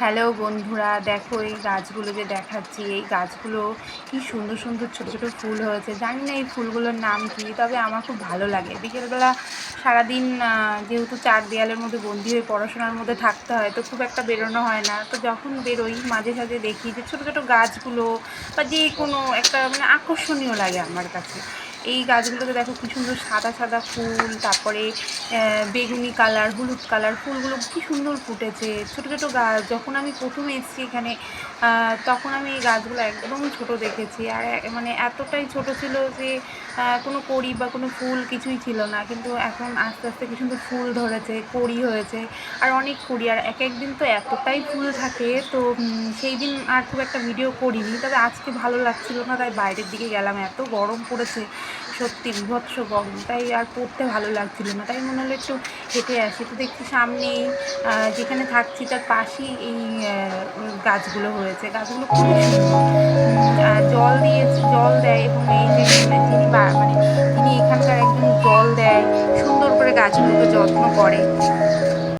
Hello বন্ধুরা, দেখো এই গাছগুলো যে দেখাচ্ছি, এই গাছগুলো কি সুন্দর সুন্দর ছোটো ছোটো ফুল হয়েছে। জানি না এই ফুলগুলোর নাম কী, তবে আমার খুব ভালো লাগে। বিকেলবেলা সারাদিন যেহেতু চার দেয়ালের মধ্যে বন্দি হয়ে পড়াশোনার মধ্যে থাকতে হয়, তো খুব একটা বেরোনো হয় না। তো যখন বেরোই, মাঝে সাঝে দেখি যে ছোটো ছোটো গাছগুলো বা যে কোনো একটা মানে আকর্ষণীয় লাগে আমার কাছে। এই গাছগুলোতে দেখো কি সুন্দর সাদা সাদা ফুল, তারপরে বেগুনি কালার, হলুদ কালার, ফুলগুলো কি সুন্দর ফুটেছে। ছোটো ছোটো গাছ, যখন আমি প্রথমে এসেছি এখানে তখন আমি এই গাছগুলো একদম ছোট দেখেছি। আর মানে এতটাই ছোট ছিল যে কোনো কড়ি বা কোনো ফুল কিছুই ছিল না। কিন্তু এখন আস্তে আস্তে কি সুন্দর ফুল ধরেছে, কড়ি হয়েছে, আর অনেক কড়ি। আর এক একদিন তো এতটাই ফুল থাকে, তো সেই দিন আর খুব একটা ভিডিও করিনি। তবে আজকে ভালো লাগছিল না, তাই বাইরের দিকে গেলাম। এত গরম পড়েছে। সত্যি বিভৎস গরম তাই আর পড়তে ভালো লাগছিল না। তাই মনে হলো একটু হেঁটে আসি। তো দেখছি সামনেই যেখানে থাকছি তার পাশেই এই গাছগুলো হয়েছে। গাছগুলো খুব সুন্দর। জল দিয়ে জল দেয় এবং এই যে যিনি মানে তিনি এখানকার একজন জল দেয়, সুন্দর করে গাছগুলোকে যত্ন করে।